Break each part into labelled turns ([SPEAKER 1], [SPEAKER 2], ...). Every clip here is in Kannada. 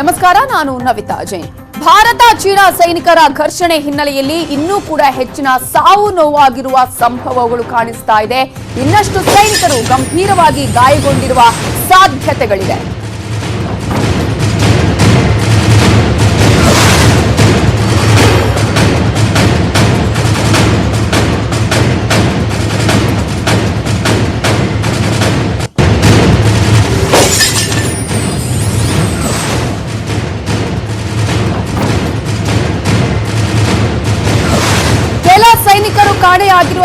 [SPEAKER 1] ನಮಸ್ಕಾರ, ನಾನು ನವಿತಾ ಜೈನ್. ಭಾರತ ಚೀನಾ ಸೈನಿಕರ ಘರ್ಷಣೆ ಹಿನ್ನೆಲೆಯಲ್ಲಿ ಇನ್ನೂ ಕೂಡ ಹೆಚ್ಚಿನ ಸಾವು ನೋವಾಗಿರುವ ಸಂಭವಗಳು ಕಾಣಿಸ್ತಾ ಇದೆ. ಇನ್ನಷ್ಟು ಸೈನಿಕರು ಗಂಭೀರವಾಗಿ ಗಾಯಗೊಂಡಿರುವ ಸಾಧ್ಯತೆಗಳಿದೆ.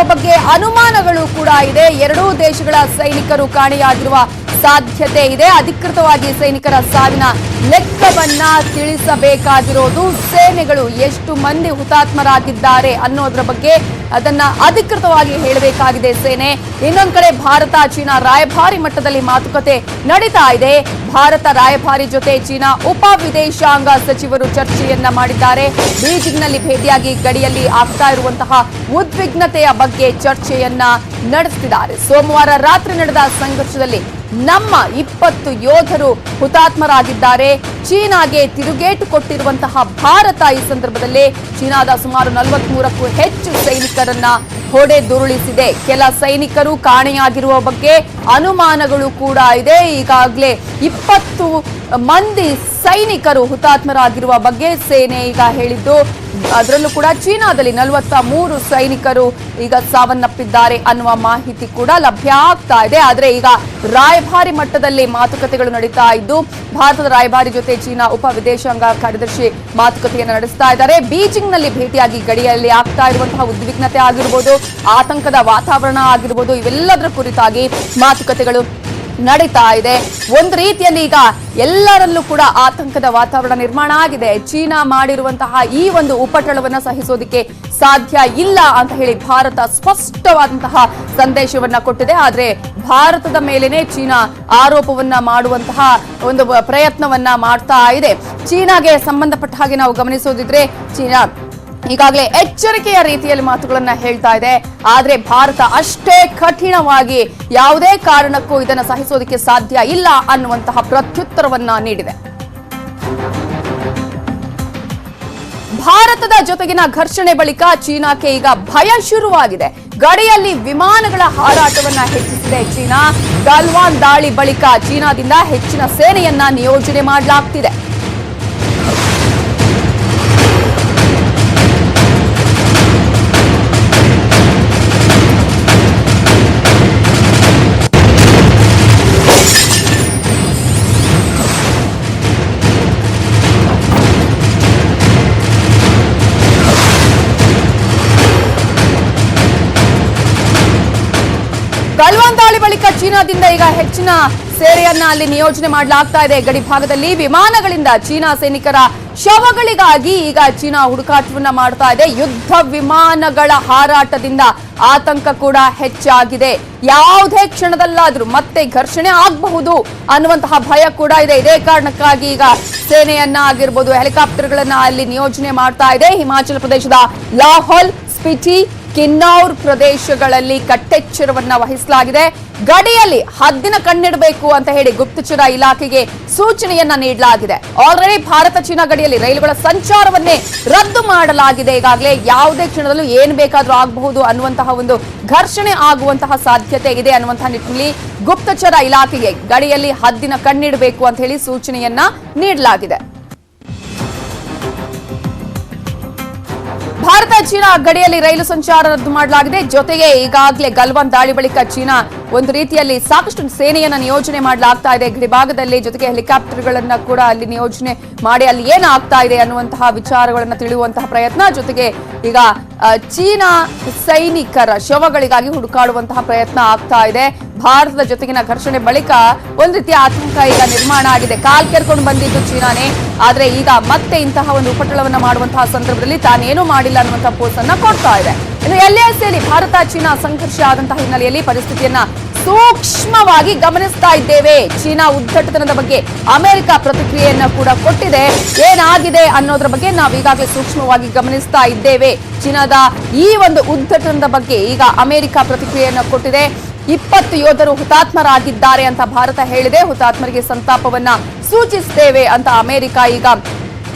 [SPEAKER 1] ಬಗ್ಗೆ ಅನುಮಾನಗಳು ಕೂಡ ಇದೆ. ಎರಡೂ ದೇಶಗಳ ಸೈನಿಕರು ಕಾಣೆಯಾಗಿರುವ ಸಾಧ್ಯತೆ ಇದೆ. ಅಧಿಕೃತವಾಗಿ ಸೈನಿಕರ ಸಾವಿನ ಲೆಕ್ಕವನ್ನ ತಿಳಿಸಬೇಕಾಗಿರೋದು. ಸೇನೆಗಳು ಎಷ್ಟು ಮಂದಿ ಹುತಾತ್ಮರಾಗಿದ್ದಾರೆ ಅನ್ನೋದ್ರ ಬಗ್ಗೆ ಅದನ್ನ ಅಧಿಕೃತವಾಗಿ ಹೇಳಬೇಕಾಗಿದೆ ಸೇನೆ. ಇನ್ನೊಂದು ಕಡೆ ಭಾರತ, ಚೀನಾ ರಾಯಭಾರಿ ಮಟ್ಟದಲ್ಲಿ ಮಾತುಕತೆ ನಡೀತಾ ಇದೆ. ಭಾರತ ರಾಯಭಾರಿ ಜೊತೆ ಚೀನಾ ಉಪ ವಿದೇಶಾಂಗ ಸಚಿವರು ಚರ್ಚೆಯನ್ನ ಮಾಡಿದ್ದಾರೆ. ಬೀಜಿಂಗ್ನಲ್ಲಿ ಭೇಟಿಯಾಗಿ ಗಡಿಯಲ್ಲಿ ಆಗ್ತಾ ಇರುವಂತಹ ಉದ್ವಿಗ್ನತೆಯ ಬಗ್ಗೆ ಚರ್ಚೆಯನ್ನ ನಡೆಸಿದ್ದಾರೆ ಸೋಮವಾರ ರಾತ್ರಿ ನಡೆದ ಸಂಘರ್ಷದಲ್ಲಿ ನಮ್ಮ ಇಪ್ಪತ್ತು ಯೋಧರು ಹುತಾತ್ಮರಾಗಿದ್ದಾರೆ. ಚೀನಾಗೆ ತಿರುಗೇಟು ಕೊಟ್ಟಿರುವಂತಹ ಭಾರತ ಈ ಸಂದರ್ಭದಲ್ಲಿ ಚೀನಾದ ಸುಮಾರು ನಲವತ್ಮೂರಕ್ಕೂ ಹೆಚ್ಚು ಸೈನಿಕರನ್ನ ಹೊಡೆದುರುಳಿಸಿದೆ ಕೆಲ ಸೈನಿಕರು ಕಾಣೆಯಾಗಿರುವ ಬಗ್ಗೆ ಅನುಮಾನಗಳು ಕೂಡ ಇದೆ. ಈಗಾಗಲೇ ಇಪ್ಪತ್ತು ಮಂದಿ ಸೈನಿಕರು ಹುತಾತ್ಮರಾಗಿರುವ ಬಗ್ಗೆ ಸೇನೆ ಈಗ ಹೇಳಿದ್ದು, ಅದರಲ್ಲೂ ಕೂಡ ಚೀನಾದಲ್ಲಿ ನಲವತ್ತ ಮೂರು ಸೈನಿಕರು ಈಗ ಸಾವನ್ನಪ್ಪಿದ್ದಾರೆ ಅನ್ನುವ ಮಾಹಿತಿ ಕೂಡ ಲಭ್ಯ ಆಗ್ತಾ ಇದೆ. ಆದರೆ ಈಗ ರಾಯಭಾರಿ ಮಟ್ಟದಲ್ಲಿ ಮಾತುಕತೆಗಳು ನಡೀತಾ ಇದ್ದು, ಭಾರತದ ರಾಯಭಾರಿ ಜೊತೆ ಚೀನಾ ಉಪ ವಿದೇಶಾಂಗ ಕಾರ್ಯದರ್ಶಿ ಮಾತುಕತೆಯನ್ನು ನಡೆಸ್ತಾ ಇದ್ದಾರೆ. ಬೀಜಿಂಗ್ನಲ್ಲಿ ಭೇಟಿಯಾಗಿ ಗಡಿಯಲ್ಲಿ ಆಗ್ತಾ ಇರುವಂತಹ ಉದ್ವಿಗ್ನತೆ ಆಗಿರ್ಬೋದು ಆತಂಕದ ವಾತಾವರಣ ಆಗಿರ್ಬೋದು, ಇವೆಲ್ಲದರ ಕುರಿತಾಗಿ ಮಾತುಕತೆಗಳು ನಡೀತಾ ಇದೆ. ಒಂದು ರೀತಿಯಲ್ಲಿ ಈಗ ಎಲ್ಲರಲ್ಲೂ ಕೂಡ ಆತಂಕದ ವಾತಾವರಣ ನಿರ್ಮಾಣ ಆಗಿದೆ. ಚೀನಾ ಮಾಡಿರುವಂತಹ ಈ ಒಂದು ಉಪಟಳವನ್ನ ಸಹಿಸೋದಕ್ಕೆ ಸಾಧ್ಯ ಇಲ್ಲ ಅಂತ ಹೇಳಿ ಭಾರತ ಸ್ಪಷ್ಟವಾದಂತಹ ಸಂದೇಶವನ್ನ ಕೊಟ್ಟಿದೆ. ಆದ್ರೆ ಭಾರತದ ಮೇಲೇನೆ ಚೀನಾ ಆರೋಪವನ್ನ ಮಾಡುವಂತಹ ಒಂದು ಪ್ರಯತ್ನವನ್ನ ಮಾಡ್ತಾ ಇದೆ. ಚೀನಾಗೆ ಸಂಬಂಧಪಟ್ಟ ಹಾಗೆ ನಾವು ಗಮನಿಸೋದಿದ್ರೆ, ಚೀನಾ ಈಗಾಗಲೇ ಎಚ್ಚರಿಕೆಯ ರೀತಿಯಲ್ಲಿ ಮಾತುಗಳನ್ನ ಹೇಳ್ತಾ ಇದೆ. ಆದ್ರೆ ಭಾರತ ಅಷ್ಟೇ ಕಠಿಣವಾಗಿ ಯಾವುದೇ ಕಾರಣಕ್ಕೂ ಇದನ್ನು ಸಹಿಸೋದಕ್ಕೆ ಸಾಧ್ಯ ಇಲ್ಲ ಅನ್ನುವಂತಹ ಪ್ರತ್ಯುತ್ತರವನ್ನ ನೀಡಿದೆ. ಭಾರತದ ಜೊತೆಗಿನ ಘರ್ಷಣೆ ಬಳಿಕ ಚೀನಾಕ್ಕೆ ಈಗ ಭಯ ಶುರುವಾಗಿದೆ. ಗಡಿಯಲ್ಲಿ ವಿಮಾನಗಳ ಹಾರಾಟವನ್ನ ಹೆಚ್ಚಿಸಿದೆ ಚೀನಾ. ಗಲ್ವಾನ್ ದಾಳಿ ಬಳಿಕ ಚೀನಾದಿಂದ ಹೆಚ್ಚಿನ ಸೇನೆಯನ್ನ ನಿಯೋಜನೆ ಮಾಡಲಾಗ್ತಿದೆ. ಚೀನಾದಿಂದ ಈಗ ಹೆಚ್ಚಿನ ಸೇರೆಯನ್ನ ಅಲ್ಲಿ ನಿಯೋಜನೆ ಮಾಡಲಾಗ್ತಾ ಇದೆ. ಗಡಿ ಭಾಗದಲ್ಲಿ ವಿಮಾನಗಳಿಂದ ಚೀನಾ ಸೈನಿಕರ ಶವಗಳಿಗಾಗಿ ಈಗ ಚೀನಾ ಹುಡುಕಾಟವನ್ನ ಮಾಡ್ತಾ ಇದೆ. ಯುದ್ಧ ವಿಮಾನಗಳ ಹಾರಾಟದಿಂದ ಆತಂಕ ಕೂಡ ಹೆಚ್ಚಾಗಿದೆ. ಯಾವುದೇ ಕ್ಷಣದಲ್ಲಾದ್ರೂ ಮತ್ತೆ ಘರ್ಷಣೆ ಆಗಬಹುದು ಅನ್ನುವಂತಹ ಭಯ ಕೂಡ ಇದೆ. ಇದೇ ಕಾರಣಕ್ಕಾಗಿ ಈಗ ಸೇನೆಯನ್ನ ಆಗಿರ್ಬೋದು, ಹೆಲಿಕಾಪ್ಟರ್ಗಳನ್ನ ಅಲ್ಲಿ ನಿಯೋಜನೆ ಮಾಡ್ತಾ ಇದೆ. ಹಿಮಾಚಲ ಪ್ರದೇಶದ ಲಾಹೋಲ್ ಸ್ಪಿಟಿ ಕಿನ್ನೌರ್ ಪ್ರದೇಶಗಳಲ್ಲಿ ಕಟ್ಟೆಚ್ಚರವನ್ನ ವಹಿಸಲಾಗಿದೆ. ಗಡಿಯಲ್ಲಿ ಹದ್ದಿನ ಕಣ್ಣಿಡಬೇಕು ಅಂತ ಹೇಳಿ ಗುಪ್ತಚರ ಇಲಾಖೆಗೆ ಸೂಚನೆಯನ್ನ ನೀಡಲಾಗಿದೆ. ಆಲ್ರೆಡಿ ಭಾರತ ಚೀನಾ ಗಡಿಯಲ್ಲಿ ರೈಲುಗಳ ಸಂಚಾರವನ್ನೇ ರದ್ದು ಮಾಡಲಾಗಿದೆ. ಈಗಾಗಲೇ ಯಾವುದೇ ಕ್ಷಣದಲ್ಲೂ ಏನು ಬೇಕಾದರೂ ಆಗಬಹುದು ಅನ್ನುವಂತಹ ಒಂದು ಘರ್ಷಣೆ ಆಗುವಂತಹ ಸಾಧ್ಯತೆ ಇದೆ ಅನ್ನುವಂತಹ ನಿಟ್ಟಿನಲ್ಲಿ ಗುಪ್ತಚರ ಇಲಾಖೆಗೆ ಗಡಿಯಲ್ಲಿ ಹದ್ದಿನ ಕಣ್ಣಿಡಬೇಕು ಅಂತ ಹೇಳಿ ಸೂಚನೆಯನ್ನ ನೀಡಲಾಗಿದೆ. ಭಾರತ ಚೀನಾ ಗಡಿಯಲ್ಲಿ ರೈಲು ಸಂಚಾರ ರದ್ದು ಮಾಡಲಾಗಿದೆ. ಜೊತೆಗೆ ಈಗಾಗಲೇ ಗಲ್ವಾನ್ ದಾಳಿ ಬಳಿಕ ಚೀನಾ ಒಂದು ರೀತಿಯಲ್ಲಿ ಸಾಕಷ್ಟು ಸೇನೆಯನ್ನ ನಿಯೋಜನೆ ಮಾಡಲಾಗ್ತಾ ಇದೆ. ಗಡಿಭಾಗದಲ್ಲಿ ಜೊತೆಗೆ ಹೆಲಿಕಾಪ್ಟರ್ಗಳನ್ನ ಕೂಡ ಅಲ್ಲಿ ನಿಯೋಜನೆ ಮಾಡಿ ಅಲ್ಲಿ ಏನಾಗ್ತಾ ಇದೆ ಅನ್ನುವಂತಹ ವಿಚಾರಗಳನ್ನು ತಿಳಿಯುವಂತಹ ಪ್ರಯತ್ನ, ಜೊತೆಗೆ ಈಗ ಚೀನಾ ಸೈನಿಕರ ಶವಗಳಿಗಾಗಿ ಹುಡುಕಾಡುವಂತಹ ಪ್ರಯತ್ನ ಆಗ್ತಾ ಇದೆ. ಭಾರತದ ಜೊತೆಗಿನ ಘರ್ಷಣೆ ಬಳಿಕ ಒಂದ್ ರೀತಿಯ ಆತಂಕ ಈಗ ನಿರ್ಮಾಣ ಆಗಿದೆ. ಕಾಲ್ ಕೆರ್ಕೊಂಡು ಬಂದಿದ್ದು ಚೀನಾನೇ. ಆದ್ರೆ ಈಗ ಮತ್ತೆ ಇಂತಹ ಒಂದು ಉಪಟಳವನ್ನ ಮಾಡುವಂತಹ ಸಂದರ್ಭದಲ್ಲಿ ತಾನೇನು ಮಾಡಿಲ್ಲ ಅನ್ನುವಂತಹ ಪೋಸ್ಟ್ ಅನ್ನ ಕೊಡ್ತಾ ಇದೆ. ಇನ್ನು ಎಲ್ಎಸ್ಎಲ್ಲಿ ಭಾರತ ಚೀನಾ ಸಂಘರ್ಷ ಆದಂತಹ ಹಿನ್ನೆಲೆಯಲ್ಲಿ ಪರಿಸ್ಥಿತಿಯನ್ನ ಸೂಕ್ಷ್ಮವಾಗಿ ಗಮನಿಸ್ತಾ ಇದ್ದೇವೆ. ಚೀನಾ ಉದ್ದಟತನದ ಬಗ್ಗೆ ಅಮೆರಿಕ ಪ್ರತಿಕ್ರಿಯೆಯನ್ನ ಕೂಡ ಕೊಟ್ಟಿದೆ. ಏನಾಗಿದೆ ಅನ್ನೋದ್ರ ಬಗ್ಗೆ ನಾವು ಈಗಾಗಲೇ ಸೂಕ್ಷ್ಮವಾಗಿ ಗಮನಿಸ್ತಾ ಇದ್ದೇವೆ. ಚೀನಾದ ಈ ಒಂದು ಉದ್ದಟನದ ಬಗ್ಗೆ ಈಗ ಅಮೆರಿಕ ಪ್ರತಿಕ್ರಿಯೆಯನ್ನ ಕೊಟ್ಟಿದೆ. ಇಪ್ಪತ್ತು ಯೋಧರು ಹುತಾತ್ಮರಾಗಿದ್ದಾರೆ ಅಂತ ಭಾರತ ಹೇಳಿದೆ. ಹುತಾತ್ಮರಿಗೆ ಸಂತಾಪವನ್ನ ಸೂಚಿಸುತ್ತೇವೆ ಅಂತ ಅಮೆರಿಕ ಈಗ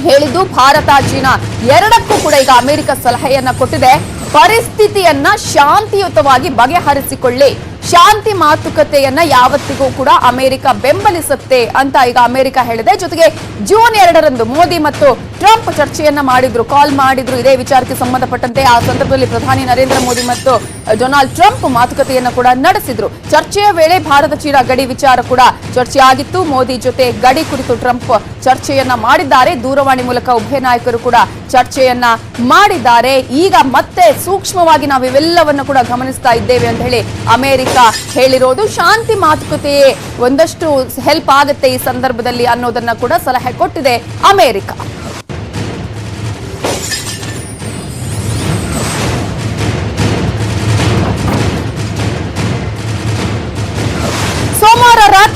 [SPEAKER 1] ಹೇಳಿದ್ದು. ಭಾರತ, ಚೀನಾ ಎರಡಕ್ಕೂ ಕೂಡ ಈಗ ಅಮೆರಿಕ ಸಲಹೆಯನ್ನ ಕೊಟ್ಟಿದೆ. ಪರಿಸ್ಥಿತಿಯನ್ನ ಶಾಂತಿಯುತವಾಗಿ ಬಗೆಹರಿಸಿಕೊಳ್ಳಿ. ಶಾಂತಿ ಮಾತುಕತೆಯನ್ನ ಯಾವತ್ತಿಗೂ ಕೂಡ ಅಮೆರಿಕ ಬೆಂಬಲಿಸುತ್ತೆ ಅಂತ ಈಗ ಅಮೆರಿಕ ಹೇಳಿದೆ. ಜೊತೆಗೆ ಜೂನ್ ಎರಡರಂದು ಮೋದಿ ಮತ್ತು ಟ್ರಂಪ್ ಚರ್ಚೆಯನ್ನ ಮಾಡಿದ್ರು, ಕಾಲ್ ಮಾಡಿದ್ರು. ಇದೇ ವಿಚಾರಕ್ಕೆ ಸಂಬಂಧಪಟ್ಟಂತೆ ಆ ಸಂದರ್ಭದಲ್ಲಿ ಪ್ರಧಾನಿ ನರೇಂದ್ರ ಮೋದಿ ಮತ್ತು ಡೊನಾಲ್ಡ್ ಟ್ರಂಪ್ ಮಾತುಕತೆಯನ್ನು ಕೂಡ ನಡೆಸಿದ್ರು. ಚರ್ಚೆಯ ವೇಳೆ ಭಾರತ ಚೀನಾ ಗಡಿ ವಿಚಾರ ಕೂಡ ಚರ್ಚೆ ಆಗಿತ್ತು ಮೋದಿ ಜೊತೆ ಗಡಿ ಕುರಿತು ಟ್ರಂಪ್ ಚರ್ಚೆಯನ್ನ ಮಾಡಿದ್ದಾರೆ. ದೂರವಾಣಿ ಮೂಲಕ ಉಭಯ ನಾಯಕರು ಕೂಡ ಚರ್ಚೆಯನ್ನ ಮಾಡಿದ್ದಾರೆ. ಈಗ ಮತ್ತೆ ಸೂಕ್ಷ್ಮವಾಗಿ ನಾವು ಇವೆಲ್ಲವನ್ನು ಕೂಡ ಗಮನಿಸ್ತಾ ಇದ್ದೇವೆ ಅಂತ ಹೇಳಿ ಅಮೆರಿಕ ಹೇಳಿರೋದು. ಶಾಂತಿ ಮಾತುಕತೆಯೇ ಒಂದಷ್ಟು ಹೆಲ್ಪ್ ಆಗುತ್ತೆ ಈ ಸಂದರ್ಭದಲ್ಲಿ ಅನ್ನೋದನ್ನ ಕೂಡ ಸಲಹೆ ಕೊಟ್ಟಿದೆ ಅಮೆರಿಕ.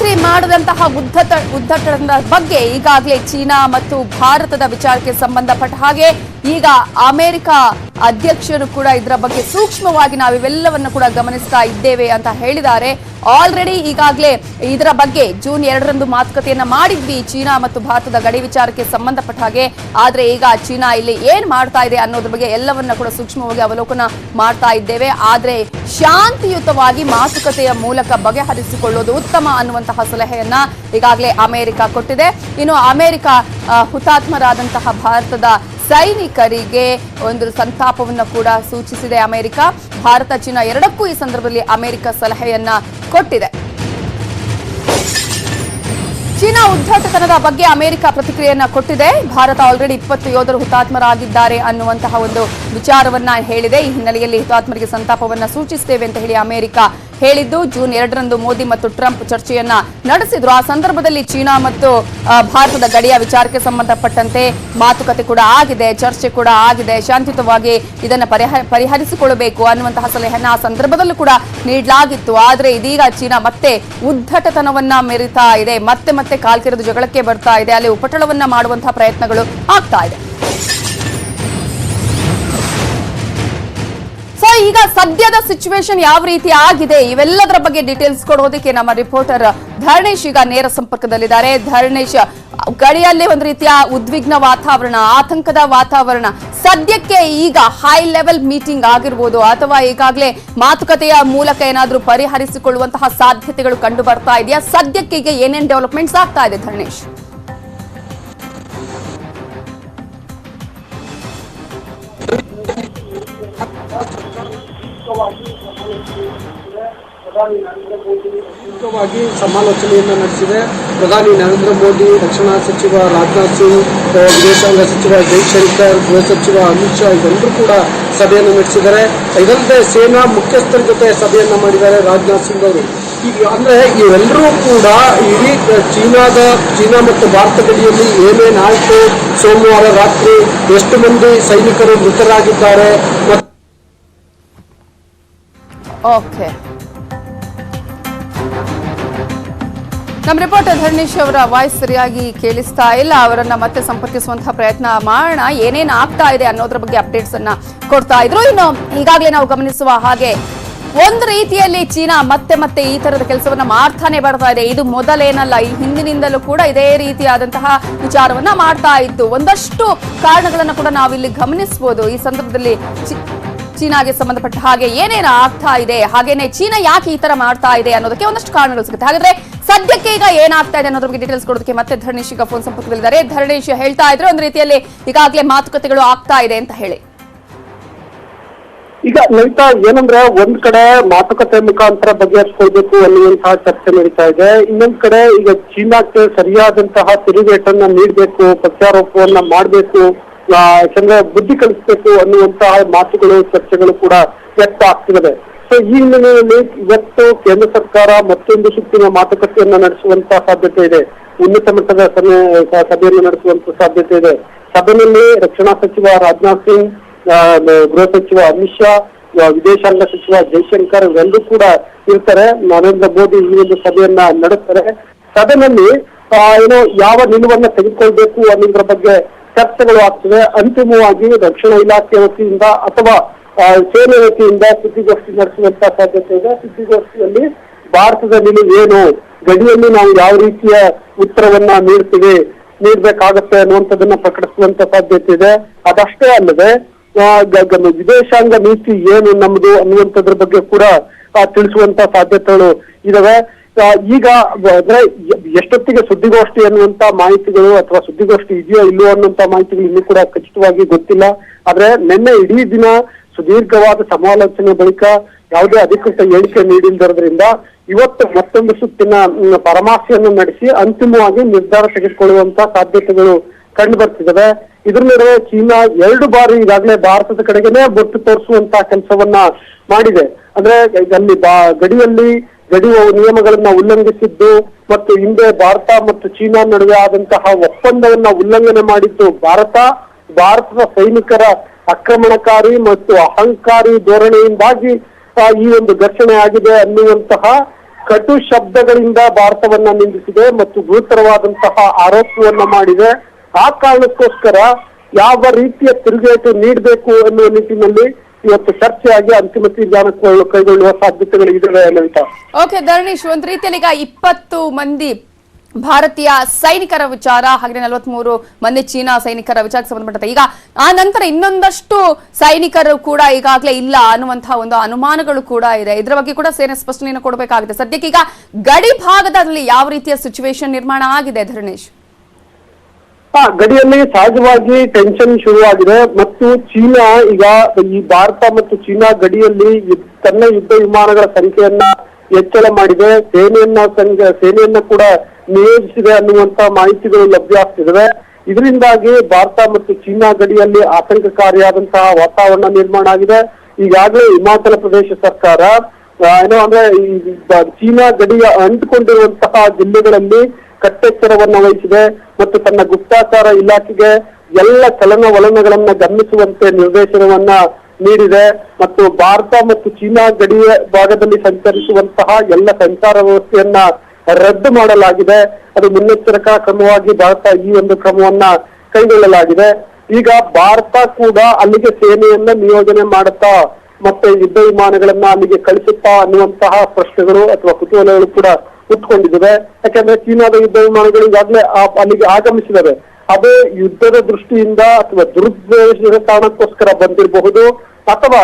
[SPEAKER 1] ರಾತ್ರಿ ಮಾಡಿದಂತಹ ಉದ್ದಟ ಉದ್ದಟದ ಬಗ್ಗೆ ಈಗಾಗಲೇ ಚೀನಾ ಮತ್ತು ಭಾರತದ ವಿಚಾರಕ್ಕೆ ಸಂಬಂಧಪಟ್ಟ ಹಾಗೆ ಈಗ ಅಮೆರಿಕ ಅಧ್ಯಕ್ಷರು ಕೂಡ ಇದರ ಬಗ್ಗೆ ಸೂಕ್ಷ್ಮವಾಗಿ ನಾವು ಇವೆಲ್ಲವನ್ನು ಕೂಡ ಗಮನಿಸ್ತಾ ಇದ್ದೇವೆ ಅಂತ ಹೇಳಿದ್ದಾರೆ. ಆಲ್ರೆಡಿ ಈಗಾಗಲೇ ಇದರ ಬಗ್ಗೆ ಜೂನ್ ಎರಡರಂದು ಮಾತುಕತೆಯನ್ನ ಮಾಡಿದ್ವಿ ಚೀನಾ ಮತ್ತು ಭಾರತದ ಗಡಿ ವಿಚಾರಕ್ಕೆ ಸಂಬಂಧಪಟ್ಟ ಹಾಗೆ. ಆದ್ರೆ ಈಗ ಚೀನಾ ಇಲ್ಲಿ ಏನ್ ಮಾಡ್ತಾ ಇದೆ ಅನ್ನೋದ್ರ ಬಗ್ಗೆ ಎಲ್ಲವನ್ನ ಕೂಡ ಸೂಕ್ಷ್ಮವಾಗಿ ಅವಲೋಕನ ಮಾಡ್ತಾ ಇದ್ದೇವೆ. ಆದ್ರೆ ಶಾಂತಿಯುತವಾಗಿ ಮಾತುಕತೆಯ ಮೂಲಕ ಬಗೆಹರಿಸಿಕೊಳ್ಳೋದು ಉತ್ತಮ ಅನ್ನುವಂತಹ ಸಲಹೆಯನ್ನ ಈಗಾಗಲೇ ಅಮೆರಿಕ ಕೊಟ್ಟಿದೆ. ಇನ್ನು ಅಮೆರಿಕ ಹುತಾತ್ಮರಾದಂತಹ ಭಾರತದ ಸೈನಿಕರಿಗೆ ಒಂದು ಸಂತಾಪವನ್ನು ಕೂಡ ಸೂಚಿಸಿದೆ ಅಮೆರಿಕ. ಭಾರತ, ಚೀನಾ ಎರಡಕ್ಕೂ ಈ ಸಂದರ್ಭದಲ್ಲಿ ಅಮೆರಿಕ ಸಲಹೆಯನ್ನ ಕೊಟ್ಟಿದೆ. ಚೀನಾ ಉದ್ಧಟತನದ ಬಗ್ಗೆ ಅಮೆರಿಕ ಪ್ರತಿಕ್ರಿಯೆಯನ್ನ ಕೊಟ್ಟಿದೆ. ಭಾರತ ಆಲ್ರೆಡಿ ಇಪ್ಪತ್ತು ಯೋಧರು ಹುತಾತ್ಮರಾಗಿದ್ದಾರೆ ಅನ್ನುವಂತಹ ಒಂದು ವಿಚಾರವನ್ನ ಹೇಳಿದೆ. ಈ ಹಿನ್ನೆಲೆಯಲ್ಲಿ ಹುತಾತ್ಮರಿಗೆ ಸಂತಾಪವನ್ನ ಸೂಚಿಸುತ್ತೇವೆ ಅಂತ ಹೇಳಿ ಅಮೆರಿಕ ಹೇಳಿದ್ದು, ಜೂನ್ ಎರಡರಂದು ಮೋದಿ ಮತ್ತು ಟ್ರಂಪ್ ಚರ್ಚೆಯನ್ನ ನಡೆಸಿದ್ರು. ಆ ಸಂದರ್ಭದಲ್ಲಿ ಚೀನಾ ಮತ್ತು ಭಾರತದ ಗಡಿಯ ವಿಚಾರಕ್ಕೆ ಸಂಬಂಧಪಟ್ಟಂತೆ ಮಾತುಕತೆ ಕೂಡ ಆಗಿದೆ, ಚರ್ಚೆ ಕೂಡ ಆಗಿದೆ. ಶಾಂತಿಯುತವಾಗಿ ಇದನ್ನು ಪರಿಹ, ಪರಿಹರಿಸಿಕೊಳ್ಳಬೇಕು ಅನ್ನುವಂತಹ ಸಲಹೆಯನ್ನ ಆ ಸಂದರ್ಭದಲ್ಲೂ ಕೂಡ ನೀಡಲಾಗಿತ್ತು. ಆದರೆ ಇದೀಗ ಚೀನಾ ಮತ್ತೆ ಉದ್ದಟತನವನ್ನ ಮೆರಿತಾ ಇದೆ. ಮತ್ತೆ ಮತ್ತೆ ಕಾಲ್ಕಿರಿದು ಜಗಳಕ್ಕೆ ಬರ್ತಾ ಇದೆ. ಅಲ್ಲಿ ಉಪಟಳವನ್ನ ಮಾಡುವಂತಹ ಪ್ರಯತ್ನಗಳು ಆಗ್ತಾ ಇದೆ. ಈಗ ಸದ್ಯದ ಸಿಚುವೇಶನ್ ಯಾವ ರೀತಿ ಆಗಿದೆ? ಇವೆಲ್ಲದರ ಬಗ್ಗೆ ಡೀಟೇಲ್ಸ್ ಕೊಡೋದಕ್ಕೆ ನಮ್ಮ ರಿಪೋರ್ಟರ್ ಧರಣೇಶ್ ಈಗ ನೇರ ಸಂಪರ್ಕದಲ್ಲಿದ್ದಾರೆ. ಧರಣೇಶ್, ಗಡಿಯಲ್ಲಿ ಒಂದು ರೀತಿಯ ಉದ್ವಿಗ್ನ ವಾತಾವರಣ, ಆತಂಕದ ವಾತಾವರಣ. ಸದ್ಯಕ್ಕೆ ಈಗ ಹೈ ಲೆವೆಲ್ ಮೀಟಿಂಗ್ ಆಗಿರ್ಬೋದು ಅಥವಾ ಈಗಾಗಲೇ ಮಾತುಕತೆಯ ಮೂಲಕ ಏನಾದರೂ ಪರಿಹರಿಸಿಕೊಳ್ಳುವಂತಹ ಸಾಧ್ಯತೆಗಳು ಕಂಡು ಬರ್ತಾ ಇದೆಯಾ? ಸದ್ಯಕ್ಕೆ ಈಗ ಏನೇನು ಡೆವಲಪ್ಮೆಂಟ್ಸ್ ಆಗ್ತಾ ಇದೆ ಧರಣೇಶ್?
[SPEAKER 2] ಮುಖ್ಯವಾಗಿ ಸಮಾಲೋಚನೆಯನ್ನು ನಡೆಸಿದೆ. ಪ್ರಧಾನಿ ನರೇಂದ್ರ ಮೋದಿ, ರಕ್ಷಣಾ ಸಚಿವ ರಾಜನಾಥ್ ಸಿಂಗ್ ವಿದೇಶಾಂಗ ಸಚಿವ ಜೈಶಂಕರ್ ಗೃಹ ಸಚಿವ ಅಮಿತ್ ಶಾ, ಇವೆಲ್ಲರೂ ಕೂಡ ಸಭೆಯನ್ನು ನಡೆಸಿದ್ದಾರೆ. ಇದಲ್ಲದೆ ಸೇನಾ ಮುಖ್ಯಸ್ಥರ ಜೊತೆ ಸಭೆಯನ್ನು ಮಾಡಿದ್ದಾರೆ ರಾಜನಾಥ್ ಸಿಂಗ್ ಅವರು. ಅಂದ್ರೆ ಇವೆಲ್ಲರೂ ಕೂಡ ಇಡೀ ಚೀನಾದ, ಚೀನಾ ಮತ್ತು ಭಾರತ ಗಡಿಯಲ್ಲಿ ಏನೇನಾಯ್ತು ಸೋಮವಾರ ರಾತ್ರಿ ಎಷ್ಟು ಮಂದಿ ಸೈನಿಕರು ಮೃತರಾಗಿದ್ದಾರೆ ಮತ್ತು
[SPEAKER 1] ಓಕೆ ನಮ್ಮ ರಿಪೋರ್ಟರ್ ಧರ್ಣೇಶ್ ಅವರ ವಾಯ್ಸ್ ಸರಿಯಾಗಿ ಕೇಳಿಸ್ತಾ ಇಲ್ಲ. ಅವರನ್ನ ಮತ್ತೆ ಸಂಪರ್ಕಿಸುವಂತಹ ಪ್ರಯತ್ನ ಮಾಡೋಣ, ಏನೇನು ಆಗ್ತಾ ಇದೆ ಅನ್ನೋದ್ರ ಬಗ್ಗೆ ಅಪ್ಡೇಟ್ಸ್ ಅನ್ನ ಕೊಡ್ತಾ ಇದ್ರು. ಇನ್ನು ಈಗಾಗಲೇ ನಾವು ಗಮನಿಸುವ ಹಾಗೆ ಒಂದು ರೀತಿಯಲ್ಲಿ ಚೀನಾ ಮತ್ತೆ ಮತ್ತೆ ಈ ತರದ ಕೆಲಸವನ್ನ ಮಾಡ್ತಾನೆ ಬರ್ತಾ ಇದೆ. ಇದು ಮೊದಲೇನಲ್ಲ, ಈ ಹಿಂದಿನಿಂದಲೂ ಕೂಡ ಇದೇ ರೀತಿಯಾದಂತಹ ವಿಚಾರವನ್ನ ಮಾಡ್ತಾ ಇತ್ತು. ಒಂದಷ್ಟು ಕಾರಣಗಳನ್ನು ಕೂಡ ನಾವಿಲ್ಲಿ ಗಮನಿಸಬಹುದು ಈ ಸಂದರ್ಭದಲ್ಲಿ ಚೀನಾಗೆ ಸಂಬಂಧಪಟ್ಟ ಹಾಗೆ ಏನೇನು ಆಗ್ತಾ ಇದೆ, ಹಾಗೇನೆ ಚೀನಾ ಯಾಕೆ ಈ ತರ ಮಾಡ್ತಾ ಇದೆ ಅನ್ನೋದಕ್ಕೆ ಒಂದಷ್ಟು ಕಾರಣಗಳು ಸಿಗುತ್ತೆ. ಹಾಗಾದ್ರೆ ಸದ್ಯಕ್ಕೆ ಈಗ ಏನಾಗ್ತಾ ಇದೆ ಅನ್ನೋದ್ರ ಬಗ್ಗೆ ಡೀಟೇಲ್ಸ್ ಕೊಡೋದಕ್ಕೆ ಮತ್ತೆ ಧರಣೇಶ್ ಈಗ ಫೋನ್ ಸಂಪರ್ಕದಲ್ಲಿದ್ದಾರೆ. ಧರಣೇಶ್ ಹೇಳ್ತಾ ಇದ್ರೆ ಒಂದ್ ರೀತಿಯಲ್ಲಿ ಈಗಾಗಲೇ ಮಾತುಕತೆಗಳು ಆಗ್ತಾ ಇದೆ ಅಂತ ಹೇಳಿ.
[SPEAKER 3] ಈಗ ಲಲಿತಾ, ಏನಂದ್ರೆ ಒಂದ್ ಕಡೆ ಮಾತುಕತೆ ಮುಖಾಂತರ ಬಗೆಹರಿಸ್ಕೊಳ್ಬೇಕು ಅನ್ನುವಂತಹ ಚರ್ಚೆ ನಡೀತಾ ಇದೆ. ಇನ್ನೊಂದ್ ಕಡೆ ಈಗ ಚೀನಾಕ್ಕೆ ಸರಿಯಾದಂತಹ ತಿರುಗೇಟನ್ನ ನೀಡಬೇಕು, ಪ್ರತ್ಯಾರೋಪವನ್ನ ಮಾಡಬೇಕು ಯಾಕಂದ್ರೆ ಬುದ್ಧಿ ಕಲಿಸ್ಬೇಕು ಅನ್ನುವಂತಹ ಮಾತುಗಳು, ಚರ್ಚೆಗಳು ಕೂಡ ವ್ಯಕ್ತ ಆಗ್ತಿದೆ ಸೊ ಈ ಹಿನ್ನೆಲೆಯಲ್ಲಿ ಇವತ್ತು ಕೇಂದ್ರ ಸರ್ಕಾರ ಮತ್ತೊಂದು ಸುತ್ತಿನ ಮಾತುಕತೆಯನ್ನ ನಡೆಸುವಂತಹ ಸಾಧ್ಯತೆ ಇದೆ. ಉನ್ನತ ಮಟ್ಟದ ಸಭೆ- ಸಭೆಯನ್ನು ನಡೆಸುವಂತ ಸಾಧ್ಯತೆ ಇದೆ. ಸಭೆಯಲ್ಲಿ ರಕ್ಷಣಾ ಸಚಿವ ರಾಜನಾಥ್ ಸಿಂಗ್ ಗೃಹ ಸಚಿವ ಅಮಿತ್ ಶಾ ವಿದೇಶಾಂಗ ಸಚಿವ ಜೈಶಂಕರ್ ಇವೆಲ್ಲರೂ ಕೂಡ ಇರ್ತಾರೆ. ನರೇಂದ್ರ ಮೋದಿ ಈ ಒಂದು ಸಭೆಯನ್ನ ನಡೆಸ್ತಾರೆ. ಸಭೆಯಲ್ಲಿ ಆ, ಏನೋ ಯಾವ ನಿಲುವನ್ನ ತೆಗೆದುಕೊಳ್ಬೇಕು ಅನ್ನೋದ್ರ ಬಗ್ಗೆ ಚರ್ಚೆಗಳು ಆಗ್ತವೆ. ಅಂತಿಮವಾಗಿ ರಕ್ಷಣಾ ಇಲಾಖೆ ವತಿಯಿಂದ ಅಥವಾ ಸೇನೆ ವತಿಯಿಂದ ಸುದ್ದಿಗೋಷ್ಠಿ ನಡೆಸುವಂತ ಸಾಧ್ಯತೆ ಇದೆ. ಸುದ್ದಿಗೋಷ್ಠಿಯಲ್ಲಿ ಭಾರತದಲ್ಲಿ ಏನು ಗಡಿಯಲ್ಲಿ ನಾವು ಯಾವ ರೀತಿಯ ಉತ್ತರವನ್ನ ನೀಡ್ತೀವಿ, ನೀಡ್ಬೇಕಾಗತ್ತೆ ಅನ್ನುವಂಥದ್ದನ್ನ ಪ್ರಕಟಿಸುವಂತ ಸಾಧ್ಯತೆ ಇದೆ. ಅದಷ್ಟೇ ಅಲ್ಲದೆ ವಿದೇಶಾಂಗ ನೀತಿ ಏನು ನಮ್ದು ಅನ್ನುವಂಥದ್ರ ಬಗ್ಗೆ ಕೂಡ ತಿಳಿಸುವಂತ ಸಾಧ್ಯತೆಗಳು ಇದಾವೆ. ಈಗ ಅಂದ್ರೆ ಎಷ್ಟೊತ್ತಿಗೆ ಸುದ್ದಿಗೋಷ್ಠಿ ಅನ್ನುವಂತ ಮಾಹಿತಿಗಳು ಅಥವಾ ಸುದ್ದಿಗೋಷ್ಠಿ ಇದೆಯೋ ಇಲ್ಲೋ ಅನ್ನುವಂತ ಮಾಹಿತಿಗಳು ಇನ್ನೂ ಕೂಡ ಖಚಿತವಾಗಿ ಗೊತ್ತಿಲ್ಲ. ಆದ್ರೆ ನಿನ್ನೆ ಇಡೀ ದಿನ ಸುದೀರ್ಘವಾದ ಸಮಾಲೋಚನೆ ಬಳಿಕ ಯಾವುದೇ ಅಧಿಕೃತ ಹೇಳಿಕೆ ನೀಡಿಲ್ಲದ್ರಿಂದ ಇವತ್ತು ಮತ್ತೊಂದು ಸುತ್ತಿನ ಪರಮಾಸೆಯನ್ನು ನಡೆಸಿ ಅಂತಿಮವಾಗಿ ನಿರ್ಧಾರ ತೆಗೆದುಕೊಳ್ಳುವಂತ ಸಾಧ್ಯತೆಗಳು ಕಂಡು ಬರ್ತಿದ್ದಾವೆ ಇದ್ರ ನಡುವೆ ಚೀನಾ ಎರಡು ಬಾರಿ ಈಗಾಗಲೇ ಭಾರತದ ಕಡೆಗೆನೆ ಬೊಟ್ಟು ತೋರಿಸುವಂತ ಕೆಲಸವನ್ನ ಮಾಡಿದೆ. ಅಂದ್ರೆ ಅಲ್ಲಿ ಗಡಿಯಲ್ಲಿ ಗಡಿ ನಿಯಮಗಳನ್ನ ಉಲ್ಲಂಘಿಸಿದ್ದು ಮತ್ತು ಹಿಂದೆ ಭಾರತ ಮತ್ತು ಚೀನಾ ನಡುವೆ ಆದಂತಹ ಒಪ್ಪಂದವನ್ನ ಉಲ್ಲಂಘನೆ ಮಾಡಿದ್ದು ಭಾರತ, ಭಾರತದ ಸೈನಿಕರ ಆಕ್ರಮಣಕಾರಿ ಮತ್ತು ಅಹಂಕಾರಿ ಧೋರಣೆಯಿಂದಾಗಿ ಈ ಒಂದು ಘರ್ಷಣೆ ಆಗಿದೆ ಅನ್ನುವಂತಹ ಕಟು ಶಬ್ದಗಳಿಂದ ಭಾರತವನ್ನ ನಿಂದಿಸಿದೆ ಮತ್ತು ಗುರುತರವಾದಂತಹ ಆರೋಪವನ್ನ ಮಾಡಿದೆ. ಆ ಕಾರಣಕ್ಕೋಸ್ಕರ ಯಾವ ರೀತಿಯ ತಿರುಗೇಟು ನೀಡಬೇಕು ಅನ್ನುವ ನಿಟ್ಟಿನಲ್ಲಿ ಇವತ್ತು ಚರ್ಚೆಯಾಗಿ ಅಂತಿಮ ತೀರ್ಮಾನ ಕೈಗೊಳ್ಳುವ ಸಾಧ್ಯತೆಗಳು ಇದಾವೆ ಅಂತ
[SPEAKER 1] ಓಕೆ ಧರಣೀಶ್ ಒಂದ್ ರೀತಿಯಲ್ಲಿ ಈಗ ಇಪ್ಪತ್ತು ಮಂದಿ ಭಾರತೀಯ ಸೈನಿಕರ ವಿಚಾರ ಹಾಗೆ ನಲವತ್ಮೂರು ಮಂದಿ ಚೀನಾ ಸೈನಿಕರ ವಿಚಾರಕ್ಕೆ ಸಂಬಂಧಪಟ್ಟಂತೆ. ಈಗ ಆ ನಂತರ ಇನ್ನೊಂದಷ್ಟು ಸೈನಿಕರು ಕೂಡ ಈಗಾಗಲೇ ಇಲ್ಲ ಅನ್ನುವಂತಹ ಒಂದು ಅನುಮಾನಗಳು ಕೂಡ ಇದೆ. ಇದರ ಬಗ್ಗೆ ಕೂಡ ಸೇನೆ ಸ್ಪಷ್ಟನೆಯನ್ನು ಕೊಡಬೇಕಾಗಿದೆ. ಸದ್ಯಕ್ಕೆ ಈಗ ಗಡಿ ಭಾಗದಲ್ಲಿ ಯಾವ ರೀತಿಯ ಸಿಚುವೇಶನ್ ನಿರ್ಮಾಣ ಆಗಿದೆ, ಧರಣೇಶ್?
[SPEAKER 3] ಗಡಿಯಲ್ಲಿ ಸಹಜವಾಗಿ ಟೆನ್ಷನ್ ಶುರುವಾಗಿದೆ. ಮತ್ತು ಚೀನಾ ಈಗ ಈ ಭಾರತ ಮತ್ತು ಚೀನಾ ಗಡಿಯಲ್ಲಿ ತನ್ನ ಯುದ್ಧ ವಿಮಾನಗಳ ಸಂಖ್ಯೆಯನ್ನ ಹೆಚ್ಚಳ ಮಾಡಿದೆ. ಸೇನೆಯನ್ನು ಸೇನೆಯನ್ನ ಕೂಡ ನಿಯೋಜಿಸಿದೆ ಅನ್ನುವಂತ ಮಾಹಿತಿಗಳು ಲಭ್ಯ ಆಗ್ತಿದ್ದಾವೆ ಇದರಿಂದಾಗಿ ಭಾರತ ಮತ್ತು ಚೀನಾ ಗಡಿಯಲ್ಲಿ ಆತಂಕಕಾರಿಯಾದಂತಹ ವಾತಾವರಣ ನಿರ್ಮಾಣ ಆಗಿದೆ. ಈಗಾಗಲೇ ಹಿಮಾಚಲ ಪ್ರದೇಶ ಸರ್ಕಾರ ಏನೋ ಅಂದ್ರೆ ಈ ಚೀನಾ ಗಡಿಯ ಅಂಟಿಕೊಂಡಿರುವಂತಹ ಜಿಲ್ಲೆಗಳಲ್ಲಿ ಕಟ್ಟೆಚ್ಚರವನ್ನ ವಹಿಸಿದೆ ಮತ್ತು ತನ್ನ ಗುಪ್ತಾಚಾರ ಇಲಾಖೆಗೆ ಎಲ್ಲ ಚಲನವಲನಗಳನ್ನ ಗಮನಿಸುವಂತೆ ನಿರ್ದೇಶನವನ್ನ ನೀಡಿದೆ. ಮತ್ತು ಭಾರತ ಮತ್ತು ಚೀನಾ ಗಡಿಯ ಭಾಗದಲ್ಲಿ ಸಂಚರಿಸುವಂತಹ ಎಲ್ಲ ಸಂಚಾರ ವ್ಯವಸ್ಥೆಯನ್ನ ರದ್ದು ಮಾಡಲಾಗಿದೆ. ಅದು ಮುನ್ನೆಚ್ಚರಿಕಾ ಕ್ರಮವಾಗಿ ಭಾರತ ಈ ಒಂದು ಕ್ರಮವನ್ನ ಕೈಗೊಳ್ಳಲಾಗಿದೆ. ಈಗ ಭಾರತ ಕೂಡ ಅಲ್ಲಿಗೆ ಸೇನೆಯನ್ನ ನಿಯೋಜನೆ ಮಾಡುತ್ತಾ, ಮತ್ತೆ ಯುದ್ಧ ವಿಮಾನಗಳನ್ನ ಅಲ್ಲಿಗೆ ಕಳಿಸುತ್ತಾ ಅನ್ನುವಂತಹ ಪ್ರಶ್ನೆಗಳು ಅಥವಾ ಕುತೂಹಲಗಳು ಕೂಡ ಉತ್ಕೊಂಡಿದ್ದಾವೆ. ಯಾಕಂದ್ರೆ ಚೀನಾದ ಯುದ್ಧ ವಿಮಾನಗಳು ಈಗಾಗಲೇ ಅಲ್ಲಿಗೆ ಆಗಮಿಸಿದವೆ. ಅದು ಯುದ್ಧದ ದೃಷ್ಟಿಯಿಂದ ಅಥವಾ ದುರುದ್ದೇಶದ ಕಾರಣಕ್ಕೋಸ್ಕರ ಬಂದಿರಬಹುದು ಅಥವಾ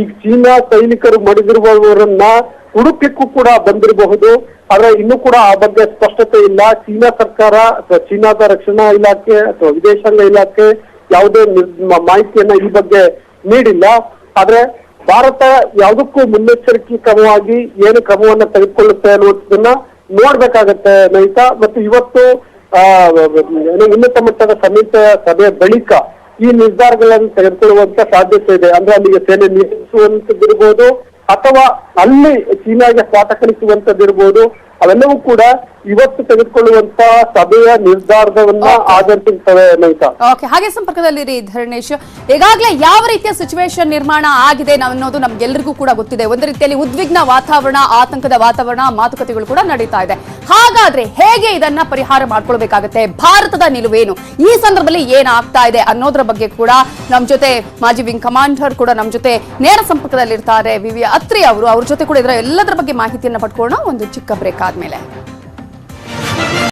[SPEAKER 3] ಈಗ ಚೀನಾ ಸೈನಿಕರು ಮಡಿದಿರುವವರನ್ನ ಹುಡುಕಕ್ಕೂ ಕೂಡ ಬಂದಿರಬಹುದು. ಆದ್ರೆ ಇನ್ನೂ ಕೂಡ ಆ ಬಗ್ಗೆ ಸ್ಪಷ್ಟತೆ ಇಲ್ಲ. ಚೀನಾ ಸರ್ಕಾರ ಅಥವಾ ಚೀನಾದ ರಕ್ಷಣಾ ಇಲಾಖೆ ಅಥವಾ ವಿದೇಶಾಂಗ ಇಲಾಖೆ ಯಾವುದೇ ಮಾಹಿತಿಯನ್ನ ಈ ಬಗ್ಗೆ ನೀಡಿಲ್ಲ. ಆದ್ರೆ ಭಾರತ ಯಾವುದಕ್ಕೂ ಮುನ್ನೆಚ್ಚರಿಕೆ ಕ್ರಮವಾಗಿ ಏನು ಕ್ರಮವನ್ನ ತೆಗೆದುಕೊಳ್ಳುತ್ತೆ ಅನ್ನುವಂಥದ್ದನ್ನ ನೋಡ್ಬೇಕಾಗತ್ತೆ ನೈತಾ. ಮತ್ತು ಇವತ್ತು ಏನು ಉನ್ನತ ಮಟ್ಟದ ಸಮಿತಿಯ ಸಭೆ ಬಳಿಕ ಈ ನಿರ್ಧಾರಗಳನ್ನು ತೆಗೆದುಕೊಳ್ಳುವಂತ ಸಾಧ್ಯತೆ ಇದೆ. ಅಂದ್ರೆ ಅಲ್ಲಿಗೆ ಸೇನೆ ನಿಲ್ಲಿಸುವಂತದ್ದಿರ್ಬೋದು ಅಥವಾ ಅಲ್ಲಿ ಚೀನಾಗೆ ಪಾಠ ಕಲಿಸುವಂತದ್ದಿರ್ಬೋದು ಅವೆಲ್ಲವೂ ಕೂಡ ಇವತ್ತು ತೆಗೆದುಕೊಳ್ಳುವಂತ ಸಭೆಯ ನಿರ್ಧಾರವನ್ನ ಆಧರಿಸಿರ್ತವೆ
[SPEAKER 1] ಓಕೆ ಹಾಗೆ ಸಂಪರ್ಕದಲ್ಲಿರಿ ಧರಣೇಶ್. ಈಗಾಗಲೇ ಯಾವ ರೀತಿಯ ಸಿಚುವೇಶನ್ ನಿರ್ಮಾಣ ಆಗಿದೆ ಅನ್ನೋದು ನಮ್ಗೆಲ್ಲರಿಗೂ ಕೂಡ ಗೊತ್ತಿದೆ. ಒಂದು ರೀತಿಯಲ್ಲಿ ಉದ್ವಿಗ್ನ ವಾತಾವರಣ ಆತಂಕದ ವಾತಾವರಣ ಮಾತುಕತೆಗಳು ಕೂಡ ನಡೀತಾ ಇದೆ. ಹಾಗಾದ್ರೆ ಹೇಗೆ ಇದನ್ನ ಪರಿಹಾರ ಮಾಡ್ಕೊಳ್ಬೇಕಾಗತ್ತೆ? ಭಾರತದ ನಿಲುವೇನು? ಈ ಸಂದರ್ಭದಲ್ಲಿ ಏನಾಗ್ತಾ ಇದೆ ಅನ್ನೋದ್ರ ಬಗ್ಗೆ ಕೂಡ ನಮ್ ಜೊತೆ ಮಾಜಿ ವಿಂಗ್ ಕಮಾಂಡರ್ ಕೂಡ ನಮ್ ಜೊತೆ ನೇರ ಸಂಪರ್ಕದಲ್ಲಿರ್ತಾರೆ. ವಿ ವಿ ಅತ್ರಿ ಅವರು ಅವ್ರ ಜೊತೆ ಕೂಡ ಇದರ ಎಲ್ಲದರ ಬಗ್ಗೆ ಮಾಹಿತಿಯನ್ನ ಪಡ್ಕೊಳ್ಳೋಣ. ಒಂದು ಚಿಕ್ಕ ಬ್ರೇಕ್ मिला है